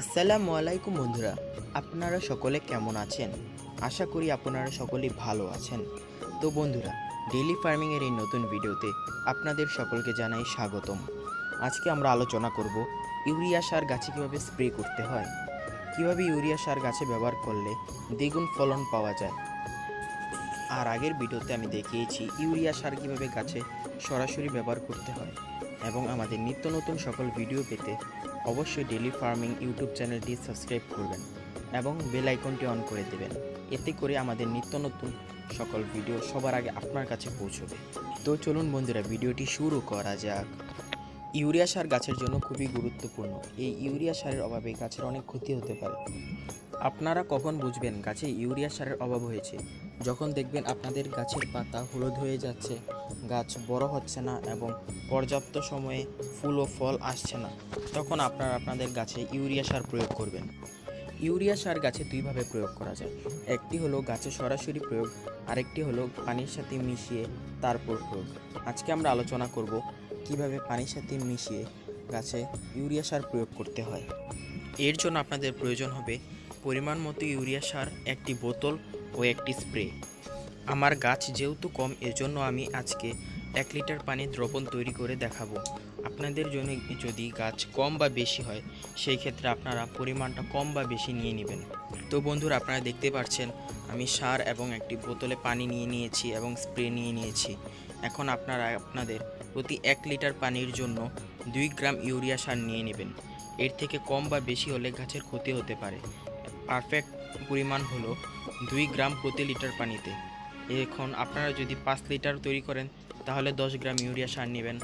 আসসালামু আলাইকুম বন্ধুরা, আপনারা সকলে কেমন আছেন? আশা করি আপনারা সকলেই ভালো আছেন। তো বন্ধুরা, ডেইলি ফার্মিংয়ের এই নতুন ভিডিওতে আপনাদের সকলকে জানাই স্বাগতম। আজকে আমরা আলোচনা করব ইউরিয়া সার গাছে কীভাবে স্প্রে করতে হয়, কীভাবে ইউরিয়া সার গাছে ব্যবহার করলে দ্বিগুণ ফলন পাওয়া যায়। আর আগের ভিডিওতে আমি দেখিয়েছি ইউরিয়া সার কীভাবে গাছে সরাসরি ব্যবহার করতে হয়। এবং আমাদের নিত্য নতুন সকল ভিডিও পেতে অবশ্যই ডেলি ফার্মিং ইউটিউব চ্যানেলটি সাবস্ক্রাইব করবেন এবং বেল আইকনটি অন করে দেবেন। এতে করে আমাদের নিত্য নতুন সকল ভিডিও সবার আগে আপনার কাছে পৌঁছবে। তো চলুন বন্ধুরা, ভিডিওটি শুরু করা যাক। ইউরিয়া সার গাছের জন্য খুবই গুরুত্বপূর্ণ। এই ইউরিয়া সারের অভাবে গাছের অনেক ক্ষতি হতে পারে। আপনারা কখন বুঝবেন গাছে ইউরিয়া সারের অভাব হয়েছে? যখন দেখবেন আপনাদের গাছের পাতা হলুদ হয়ে যাচ্ছে, গাছ বড় হচ্ছে না এবং পর্যাপ্ত সময়ে ফুল ও ফল আসছে না, তখন আপনারা আপনাদের গাছে ইউরিয়া সার প্রয়োগ করবেন। ইউরিয়া সার গাছে দুইভাবে প্রয়োগ করা যায়। একটি হলো গাছে সরাসরি প্রয়োগ, আরেকটি হলো পানির সাথে মিশিয়ে তারপর প্রয়োগ। আজকে আমরা আলোচনা করব কীভাবে পানির সাথে মিশিয়ে গাছে ইউরিয়া সার প্রয়োগ করতে হয়। এর জন্য আপনাদের প্রয়োজন হবে পরিমাণ মতো ইউরিয়া সার, একটি বোতল ও একটি স্প্রে। আমার গাছ যেহেতু কম, এজন্য আমি আজকে এক লিটার পানি দ্রবণ তৈরি করে দেখাবো। আপনাদের জন্য যদি গাছ কম বা বেশি হয়, সেই ক্ষেত্রে আপনারা পরিমাণটা কম বা বেশি নিয়ে নেবেন। তো বন্ধুরা, আপনারা দেখতে পাচ্ছেন, আমি সার এবং একটি বোতলে পানি নিয়ে নিয়েছি এবং স্প্রে নিয়ে নিয়েছি। এখন আপনারা, আপনাদের প্রতি এক লিটার পানির জন্য দুই গ্রাম ইউরিয়া সার নিয়ে নেবেন। এর থেকে কম বা বেশি হলে গাছের ক্ষতি হতে পারে। পারফেক্ট পরিমাণ হলো দুই গ্রাম প্রতি লিটার পানিতে। এখন আপনারা যদি পাঁচ লিটার তৈরি করেন, তাহলে দশ গ্রাম ইউরিয়া সার নেবেন।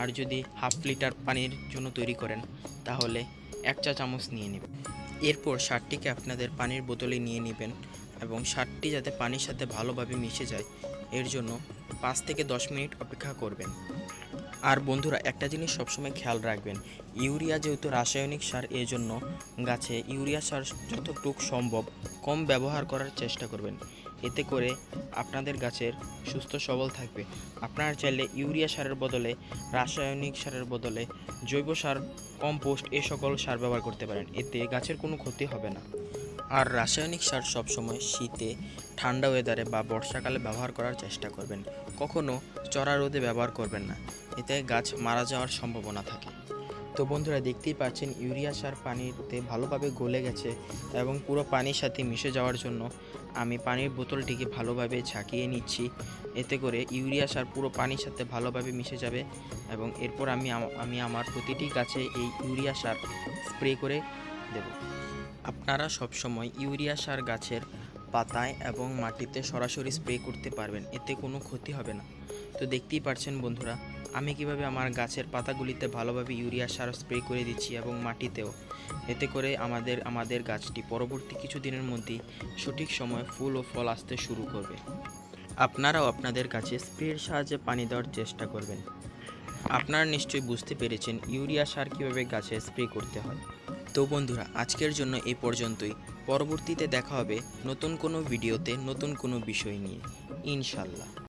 আর যদি হাফ লিটার পানির জন্য তৈরি করেন, তাহলে এক চা চামচ নিয়ে নেবেন। এরপর সারটিকে আপনাদের পানির বোতলে নিয়ে নেবেন এবং সারটি যাতে পানির সাথে ভালোভাবে মিশে যায়, এর জন্য পাঁচ থেকে দশ মিনিট অপেক্ষা করবেন। আর বন্ধুরা, একটা জিনিস সবসময় খেয়াল রাখবেন, ইউরিয়া যেহেতু রাসায়নিক সার এই জন্য গাছে ইউরিয়া সার যতটুকু সম্ভব কম ব্যবহার করার চেষ্টা করবেন। এতে করে আপনাদের গাছের সুস্থ সবল থাকবে। আপনারা চাইলে ইউরিয়া সারের বদলে রাসায়নিক সারের বদলে জৈব সার, কম্পোস্ট এ সকল সার ব্যবহার করতে পারেন। এতে গাছের কোনো ক্ষতি হবে না। আর রাসায়নিক সার সবসময় শীতে, ঠান্ডা ওয়েদারে বা বর্ষাকালে ব্যবহার করার চেষ্টা করবেন। কখনও চড়া রোদে ব্যবহার করবেন না। এতে গাছ মারা যাওয়ার সম্ভাবনা থাকে। তো বন্ধুরা, দেখতেই পাচ্ছেন, ইউরিয়া সার পানিতে ভালোভাবে গলে গেছে এবং পুরো পানির সাথে মিশে যাওয়ার জন্য আমি পানির বোতলটিকে ভালোভাবে ঝাঁকিয়ে নিচ্ছি। এতে করে ইউরিয়া সার পুরো পানির সাথে ভালোভাবে মিশে যাবে এবং এরপর আমি আমি আমার প্রতিটি গাছে এই ইউরিয়া সার স্প্রে করে দেব। আপনারা সবসময় ইউরিয়া সার গাছের পাতায় এবং মাটিতে সরাসরি স্প্রে করতে পারবেন, এতে কোনো ক্ষতি হবে না। তো দেখতেই পাচ্ছেন বন্ধুরা, আমি কীভাবে আমার গাছের পাতাগুলিতে ভালোভাবে ইউরিয়া সার স্প্রে করে দিচ্ছি এবং মাটিতেও। এতে করে আমাদের আমাদের গাছটি পরবর্তী কিছু দিনের মধ্যেই সঠিক সময়ে ফুল ও ফল আসতে শুরু করবে। আপনারাও আপনাদের কাছে স্প্রের সাহায্যে পানি দেওয়ার চেষ্টা করবেন। আপনারা নিশ্চয়ই বুঝতে পেরেছেন ইউরিয়া সার কীভাবে গাছে স্প্রে করতে হয়। তো বন্ধুরা, আজকের জন্য এই পর্যন্তই। পরবর্তীতে দেখা হবে নতুন কোনো ভিডিওতে নতুন কোনো বিষয় নিয়ে। ইনশাল্লাহ।